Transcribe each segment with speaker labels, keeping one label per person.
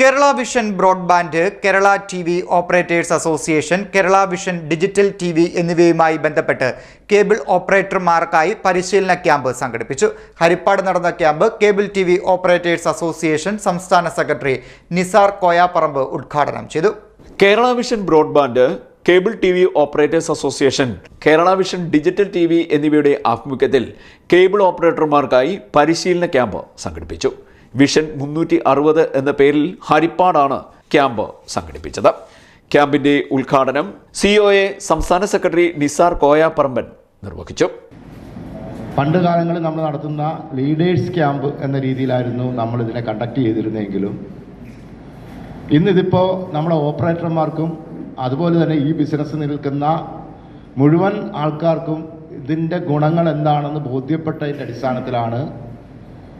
Speaker 1: Kerala vision broadband Kerala T V operators association Kerala vision digital T V എന്നിവയുമായി ബന്ധപ്പെട്ട് cable ഓപ്പറേറ്റർമാർക്കായി പരിശീലന camp സംഘടിപ്പിച്ചു. ഹരിപ്പാട് നടന്ന camp cable T V operators association സംസ്ഥാന സെക്രട്ടറി നിസാർ കോയാപ്പറമ്പ് ഉദ്ഘാടനം ചെയ്തു.
Speaker 2: Kerala vision broadband cable T V operators association Kerala vision digital T V എന്നിവയുടെ ആഭിമുഖ്യത്തിൽ കേബിൾ ഓപ്പറേറ്റർമാർക്കായി പരിശീലന ക്യാമ്പ് സംഘടിപ്പിച്ചു. വിഷൻ മുന്നൂറ്റി അറുപത് എന്ന പേരിൽ ഹരിപ്പാടാണ് ക്യാമ്പ് സംഘടിപ്പിച്ചത്. ക്യാമ്പിന്റെ ഉദ്ഘാടനം സിഒഎ സംസ്ഥാന സെക്രട്ടറി നിസാർ കോയാപ്പറമ്പൻ നിർവഹിച്ചു.
Speaker 3: പണ്ട് കാലങ്ങളിൽ നമ്മൾ നടത്തുന്ന ലീഡേഴ്സ് ക്യാമ്പ് എന്ന രീതിയിലായിരുന്നു നമ്മൾ ഇതിനെ കണ്ടക്ട് ചെയ്തിരുന്നെങ്കിലും ഇന്നിതിപ്പോൾ നമ്മുടെ ഓപ്പറേറ്റർമാർക്കും അതുപോലെ തന്നെ ഈ ബിസിനസ് നിൽക്കുന്ന മുഴുവൻ ആൾക്കാർക്കും ഇതിന്റെ ഗുണങ്ങൾ എന്താണെന്ന് ബോധ്യപ്പെട്ടതിന്റെ അടിസ്ഥാനത്തിലാണ്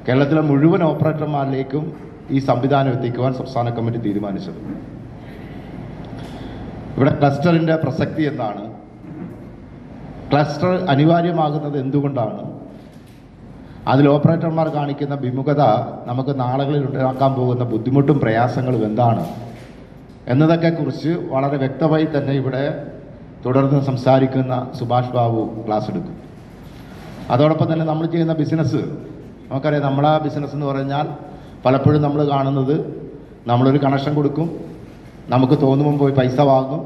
Speaker 3: കേരളത്തിലെ മുഴുവൻ ഓപ്പറേറ്റർമാരിലേക്കും ഈ സംവിധാനം എത്തിക്കുവാൻ സംസ്ഥാന കമ്മിറ്റി തീരുമാനിച്ചത്. ഇവിടെ ക്ലസ്റ്ററിന്റെ പ്രസക്തി എന്താണ്? ക്ലസ്റ്റർ അനിവാര്യമാകുന്നത് എന്തുകൊണ്ടാണ്? അതിൽ ഓപ്പറേറ്റർമാർ കാണിക്കുന്ന വിമുഖത നമുക്ക് നാളുകളിൽ ഉണ്ടാക്കാൻ പോകുന്ന ബുദ്ധിമുട്ടും പ്രയാസങ്ങളും എന്താണ്? എന്നതൊക്കെ കുറിച്ച് വളരെ വ്യക്തമായി തന്നെ ഇവിടെ തുടർന്ന് സംസാരിക്കുന്ന സുഭാഷ് ബാബു ക്ലാസ് എടുക്കും. അതോടൊപ്പം തന്നെ നമ്മൾ ചെയ്യുന്ന ബിസിനസ് നമുക്കറിയാം നമ്മളെ ബിസിനസ് എന്ന് പറഞ്ഞാൽ പലപ്പോഴും നമ്മൾ കാണുന്നത് നമ്മളൊരു കണക്ഷൻ കൊടുക്കും. നമുക്ക് തോന്നുമ്പോൾ പോയി പൈസ വാങ്ങും.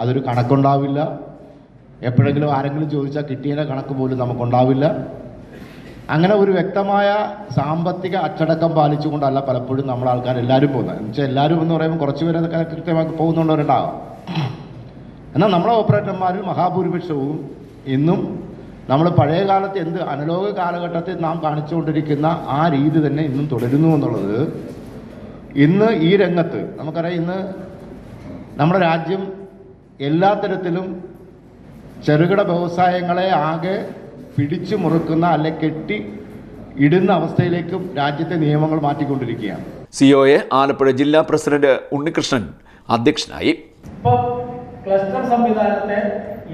Speaker 3: അതൊരു കണക്കുണ്ടാവില്ല. എപ്പോഴെങ്കിലും ആരെങ്കിലും ചോദിച്ചാൽ കിട്ടിയതിന്റെ കണക്ക് പോലും നമുക്കുണ്ടാവില്ല. അങ്ങനെ ഒരു വ്യക്തമായ സാമ്പത്തിക അച്ചടക്കം പാലിച്ചുകൊണ്ടല്ല പലപ്പോഴും നമ്മൾ ആൾക്കാർ എല്ലാവരും പോകുന്നത്. എന്ന് വെച്ചാൽ എല്ലാവരും എന്ന് പറയുമ്പോൾ കുറച്ച് പേര് കൃത്യമായി പോകുന്നുള്ളവരുണ്ടാകാം എന്നാൽ നമ്മളെ ഓപ്പറേറ്റർമാരിൽ മഹാഭൂരിപക്ഷവും ഇന്നും നമ്മൾ പഴയ കാലത്ത് എന്ത് അനലോക കാലഘട്ടത്തിൽ നാം കാണിച്ചുകൊണ്ടിരിക്കുന്ന ആ രീതി തന്നെ ഇന്നും തുടരുന്നു എന്നുള്ളത് ഇന്ന് ഈ രംഗത്ത് നമുക്കറിയാം ഇന്ന് നമ്മുടെ രാജ്യം എല്ലാ തരത്തിലും ചെറുകിട വ്യവസായങ്ങളെ ആകെ പിടിച്ചു മുറുക്കുന്ന അല്ലെ കെട്ടി ഇടുന്ന അവസ്ഥയിലേക്കും രാജ്യത്തെ നിയമങ്ങൾ മാറ്റിക്കൊണ്ടിരിക്കുകയാണ്.
Speaker 2: സി ഒ എ ആലപ്പുഴ ജില്ലാ പ്രസിഡന്റ് ഉണ്ണികൃഷ്ണൻ അധ്യക്ഷനായി.
Speaker 4: ഇപ്പോൾ ക്ലസ്റ്റർ സംവിധാനത്തെ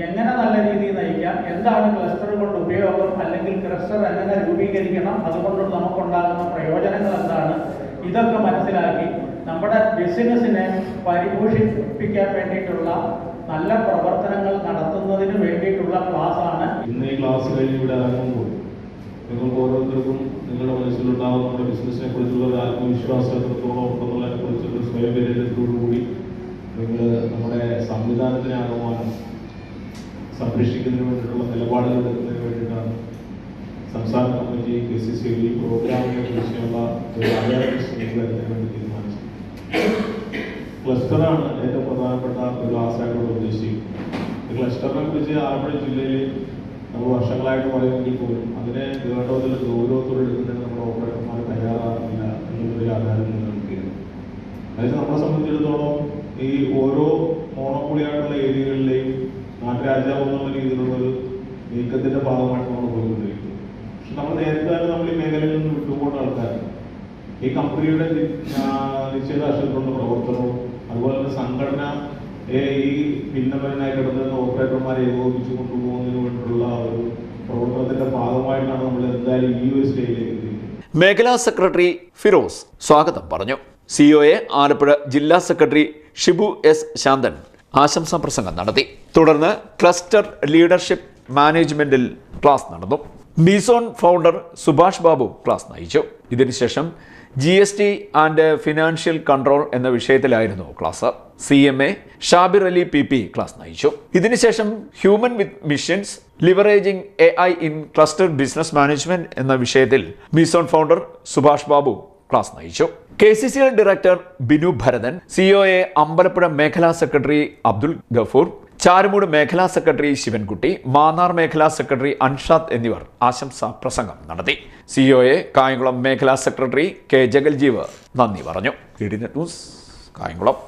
Speaker 4: എങ്ങനെ നല്ല രീതിയിൽ നയിക്കാം എന്താണ് ക്ലസ്റ്റർ കൊണ്ട് ഉപയോഗം അല്ലെങ്കിൽ ക്ലസ്റ്റർ എങ്ങനെ രൂപീകരിക്കണം അതുകൊണ്ട് നമുക്കുണ്ടാകുന്ന പ്രയോജനങ്ങൾ എന്താണ്? ഇതൊക്കെ മനസ്സിലാക്കി നമ്മുടെ ബിസിനസ്സിനെ പരിപോഷിപ്പിക്കാൻ വേണ്ടിയിട്ടുള്ള നല്ല പ്രവർത്തനങ്ങൾ നടത്തുന്നതിന് വേണ്ടിയിട്ടുള്ള ക്ലാസ്സാണ്
Speaker 5: ഇന്ന് ഈ ക്ലാസ് കഴിഞ്ഞ് ഇവിടെ ഇറങ്ങുമ്പോൾ നിങ്ങൾക്ക് ഓരോരുത്തർക്കും നിങ്ങളുടെ മനസ്സിലുണ്ടാകുന്ന ബിസിനസ്സിനെ കുറിച്ചുള്ള ഒരു ആത്മവിശ്വാസം എത്രത്തോളം ഉണ്ടെന്നുള്ളതിനെ കുറിച്ചുള്ള സ്വയം വിലയിരുത്തലോടുകൂടി നിങ്ങൾ നമ്മുടെ സംവിധാനത്തിനെ ആകമാനം സംരക്ഷിക്കുന്നതിന് വേണ്ടിയിട്ടുള്ള നിലപാടുകൾ എടുക്കുന്നതിന് വേണ്ടിയിട്ടാണ് സംസ്ഥാന കമ്മിറ്റി കെ സി സി ഈ പ്രോഗ്രാമിനെ കുറിച്ചുള്ള ഒരു എടുക്കാൻ വേണ്ടി തീരുമാനിച്ചത്. ക്ലസ്റ്ററാണ് ഏറ്റവും പ്രധാനപ്പെട്ട ഒരു ആശയങ്ങളോട് ഉദ്ദേശിക്കുന്നത്. ക്ലസ്റ്ററിനെ കുറിച്ച് ആലപ്പുഴ ജില്ലയിൽ നമ്മൾ വർഷങ്ങളായിട്ട് പറയുമെങ്കിൽ പോലും അതിനെ ഗവൺമെന്റിൽ ഗൗരവത്തോടെ എടുക്കുന്നതിന് നമ്മുടെ ഓപ്പറേറ്റർമാർ തയ്യാറാകുന്നില്ല എന്നുള്ളൊരു ആധാരം നമുക്ക് അതായത് നമ്മളെ സംബന്ധിച്ചിടത്തോളം ഈ ഓരോ മോണോപ്പൊളി ആയിട്ടുള്ള എന്നുള്ള രീതിയിലുള്ള ഒരു നീക്കത്തിന്റെ ഭാഗമായിട്ട് നമ്മൾ പോയിക്കൊണ്ടിരിക്കുന്നത് പക്ഷെ നമ്മൾ നേരത്തെ തന്നെ നമ്മൾ ഈ മേഖലയിൽ നിന്ന് വിട്ടുപോകുന്ന ആൾക്കാർ ഈ കമ്പനിയുടെ നിശ്ചയദാർഷ്ടത്തിലുള്ള പ്രവർത്തനവും അതുപോലെ തന്നെ സംഘടന ഈ ഭിന്നപരനായി കിടന്നിരുന്ന ഓപ്പറേറ്റർമാരെ ഏകോപിപ്പിച്ച് കൊണ്ടുപോകുന്നതിന് വേണ്ടിയിട്ടുള്ള ഒരു പ്രവർത്തനത്തിന്റെ ഭാഗമായിട്ടാണ് നമ്മൾ എന്തായാലും ഈ ഒരു സ്റ്റേജിലേക്ക്
Speaker 2: മേഖലാ സെക്രട്ടറി ഫിറോസ് സ്വാഗതം പറഞ്ഞു. സിഒ എ ആലപ്പുഴ ജില്ലാ സെക്രട്ടറി ഷിബു എസ് ശാന്തൻ ആശംസാ പ്രസംഗം നടത്തി. തുടർന്ന് ക്ലസ്റ്റർ ലീഡർഷിപ്പ് മാനേജ്മെന്റിൽ ക്ലാസ് നടന്നു. Meson founder Subhash Babu class നയിച്ചു. ഇതിനുശേഷം G S T and financial control എന്ന വിഷയത്തിലായിരുന്നു class. C M A Shabir Ali P P class നയിച്ചു. ഇതിനുശേഷം human with missions leveraging A I in cluster business management എന്ന വിഷയത്തിൽ മിസോൺ ഫൗണ്ടർ സുഭാഷ് ബാബു ക്ലാസ് നയിച്ചു. K C C L director Binu Bharathan C O A Ambalappuzha മേഖലാ secretary Abdul Gafoor Charummood മേഖലാ secretary Sivankutty Mannar മേഖലാ secretary Anshad എന്നിവർ ആശംസാ പ്രസംഗം നടത്തി. സിഒ എ കായംകുളം മേഖലാ സെക്രട്ടറി കെ ജഗൽജീവ് നന്ദി പറഞ്ഞു. D news Kayamkulam.